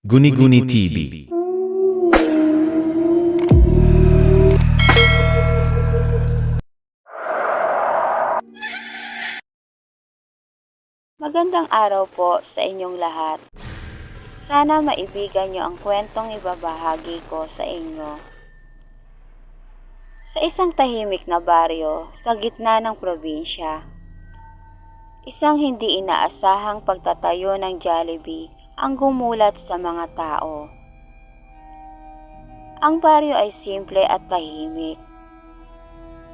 Guni-Guni TV. Magandang araw po sa inyong lahat. Sana maibigan niyo ang kwentong ibabahagi ko sa inyo. Sa isang tahimik na baryo sa gitna ng probinsya, isang hindi inaasahang pagtatayo ng Jollibee ang gumulat sa mga tao. Ang baryo ay simple at tahimik,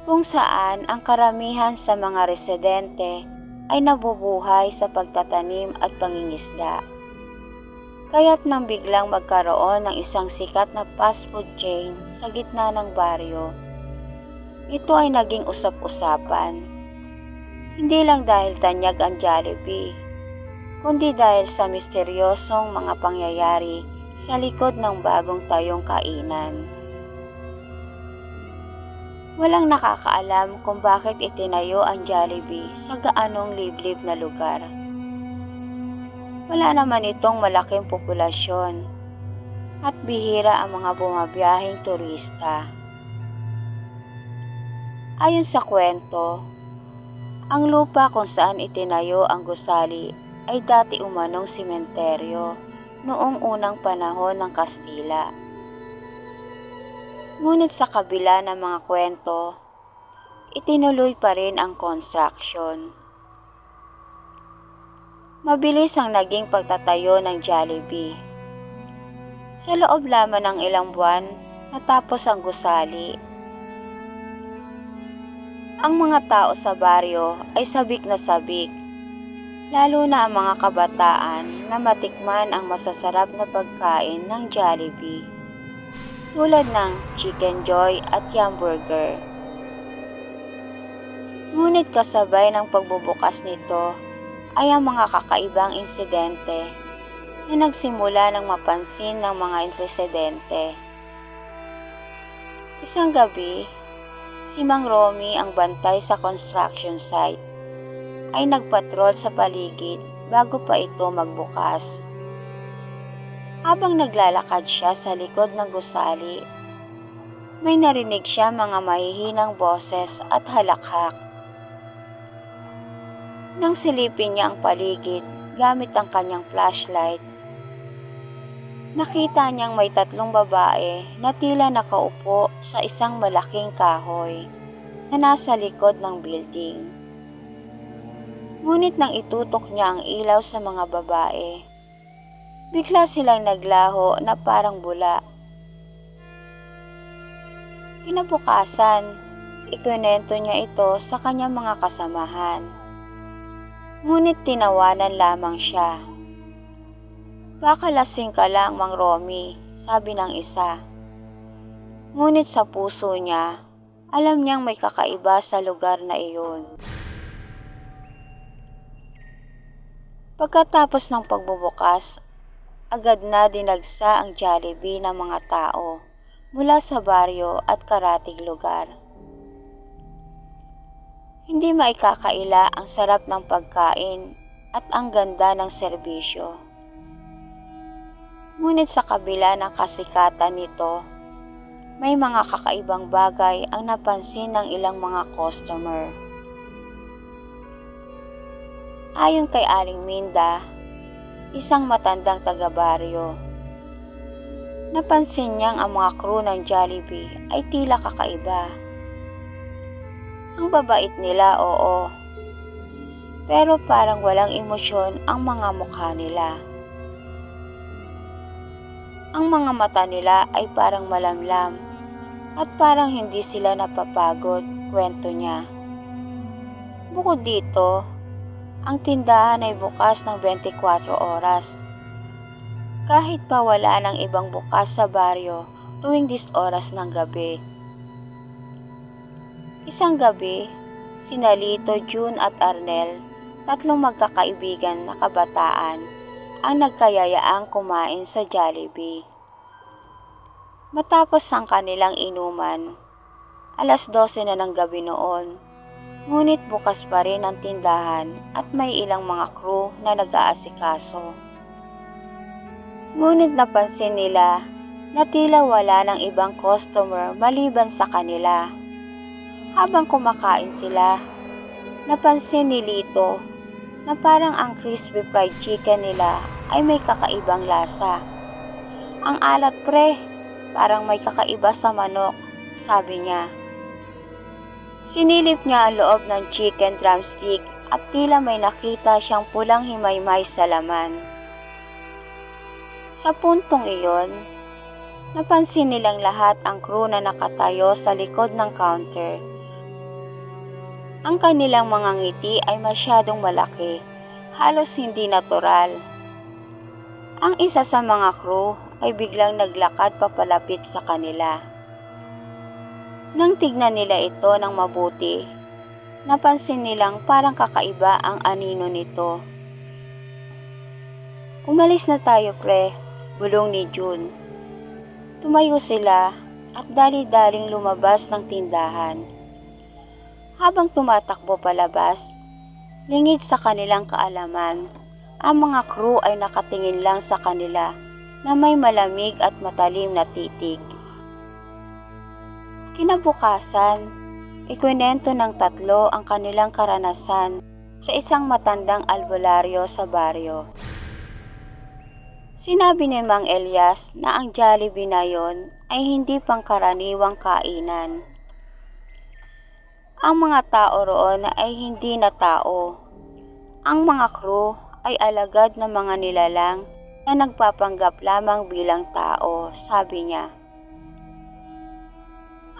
kung saan ang karamihan sa mga residente ay nabubuhay sa pagtatanim at pangingisda. Kaya't nang biglang magkaroon ng isang sikat na fast food chain sa gitna ng baryo, ito ay naging usap-usapan. Hindi lang dahil tanyag ang Jollibee, kundi dahil sa misteryosong mga pangyayari sa likod ng bagong tayong kainan. Walang nakakaalam kung bakit itinayo ang Jollibee sa gaanong liblib na lugar. Wala naman itong malaking populasyon at bihira ang mga bumabiyahing turista. Ayon sa kwento, ang lupa kung saan itinayo ang gusali ay dati umanong simenteryo noong unang panahon ng Kastila. Ngunit sa kabila ng mga kwento, itinuloy pa rin ang construction. Mabilis ang naging pagtatayo ng Jollibee. Sa loob lamang ng ilang buwan, natapos ang gusali. Ang mga tao sa baryo ay sabik na sabik, lalo na ang mga kabataan na matikman ang masasarap na pagkain ng Jollibee tulad ng Chicken Joy at Yum Burger. Ngunit kasabay ng pagbubukas nito ay ang mga kakaibang insidente na nagsimula ng mapansin ng mga residente. Isang gabi, si Mang Romy ang bantay sa construction site ay nagpatrol sa paligid bago pa ito magbukas. Habang naglalakad siya sa likod ng gusali, may narinig siya mga mahihinang boses at halakhak. Nang silipin niya ang paligid gamit ang kanyang flashlight, nakita niyang may tatlong babae na tila nakaupo sa isang malaking kahoy na nasa likod ng building. Ngunit nang itutok niya ang ilaw sa mga babae, bigla silang naglaho na parang bula. Kinabukasan, ikunento niya ito sa kanyang mga kasamahan. Ngunit tinawanan lamang siya. Baka lasing ka lang, Mang Romy, sabi ng isa. Ngunit sa puso niya, alam niyang may kakaiba sa lugar na iyon. Pagkatapos ng pagbubukas, agad na dinagsa ang Jollibee ng mga tao mula sa baryo at karatig lugar. Hindi maikakaila ang sarap ng pagkain at ang ganda ng serbisyo. Ngunit sa kabila ng kasikatan nito, may mga kakaibang bagay ang napansin ng ilang mga customer. Ayon kay Aling Minda, isang matandang taga-baryo. Napansin niyang ang mga crew ng Jollibee ay tila kakaiba. Ang babait nila, oo. Pero parang walang emosyon ang mga mukha nila. Ang mga mata nila ay parang malamlam at parang hindi sila napapagod, kwento niya. Bukod dito, ang tindahan ay bukas ng 24 oras. Kahit pa wala ng ibang bukas sa baryo tuwing 10 oras ng gabi. Isang gabi, sina Lito, June at Arnel, tatlong magkakaibigan na kabataan, ang nagkayayaang kumain sa Jollibee. Matapos ang kanilang inuman, alas 12 na ng gabi noon, Ngunit bukas pa rin ang tindahan at may ilang mga crew na nag-aasikaso. Ngunit napansin nila na tila wala ng ibang customer maliban sa kanila. Habang kumakain sila, napansin ni Lito na parang ang crispy fried chicken nila ay may kakaibang lasa. Ang alat pre, parang may kakaiba sa manok, sabi niya. Sinilip niya ang loob ng chicken drumstick at tila may nakita siyang pulang himaymay sa laman. Sa puntong iyon, napansin nilang lahat ang crew na nakatayo sa likod ng counter. Ang kanilang mga ngiti ay masyadong malaki, halos hindi natural. Ang isa sa mga crew ay biglang naglakad papalapit sa kanila. Nang tignan nila ito ng mabuti, napansin nilang parang kakaiba ang anino nito. Umalis na tayo pre, bulong ni June. Tumayo sila at dali-daling lumabas ng tindahan. Habang tumatakbo palabas, lingid sa kanilang kaalaman, ang mga crew ay nakatingin lang sa kanila na may malamig at matalim na titig. Kinabukasan, ikwinento ng tatlo ang kanilang karanasan sa isang matandang albularyo sa baryo. Sinabi ni Mang Elias na ang Jollibee na yon ay hindi pangkaraniwang kainan. Ang mga tao roon ay hindi na tao. Ang mga crew ay alagad ng mga nilalang na nagpapanggap lamang bilang tao, sabi niya.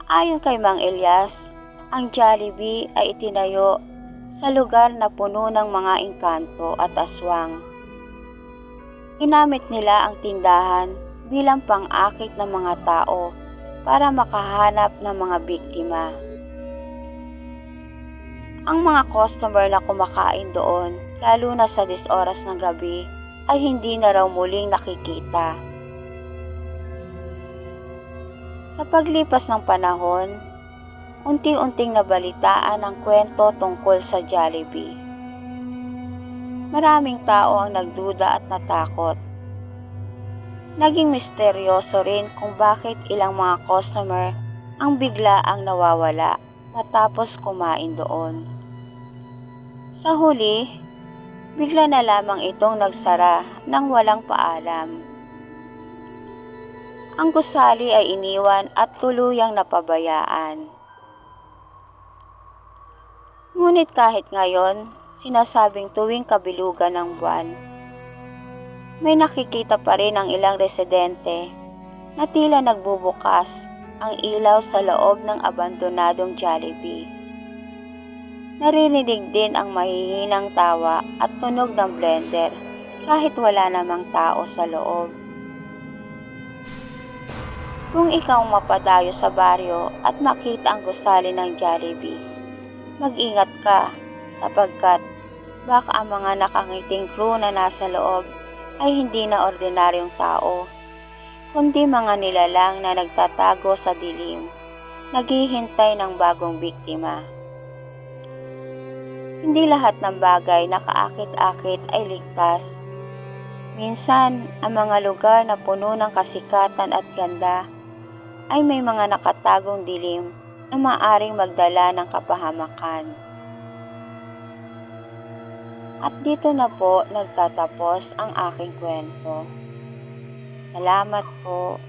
Ayon kay Mang Elias, ang Jollibee ay itinayo sa lugar na puno ng mga engkanto at aswang. Ginamit nila ang tindahan bilang pang-akit ng mga tao para makahanap ng mga biktima. Ang mga customer na kumakain doon, lalo na sa 10 oras ng gabi, ay hindi na raw muling nakikita. Sa paglipas ng panahon, unti-unting nabalitaan ang kwento tungkol sa Jollibee. Maraming tao ang nagduda at natakot. Naging misteryoso rin kung bakit ilang mga customer ang bigla ang nawawala matapos kumain doon. Sa huli, bigla na lamang itong nagsara nang walang paalam. Ang gusali ay iniwan at tuluyang napabayaan. Ngunit kahit ngayon, sinasabing tuwing kabilugan ng buwan. May nakikita pa rin ang ilang residente na tila nagbubukas ang ilaw sa loob ng abandonadong Jollibee. Naririnig din ang mahihinang tawa at tunog ng blender kahit wala namang tao sa loob. Kung ikaw mapadayo sa baryo at makita ang gusali ng Jollibee, mag-ingat ka sapagkat baka ang mga nakangiting crew na nasa loob ay hindi na ordinaryong tao, kundi mga nilalang na nagtatago sa dilim, naghihintay ng bagong biktima. Hindi lahat ng bagay na kaakit-akit ay ligtas. Minsan, ang mga lugar na puno ng kasikatan at ganda ay may mga nakatagong dilim na maaring magdala ng kapahamakan. At dito na po nagtatapos ang aking kwento. Salamat po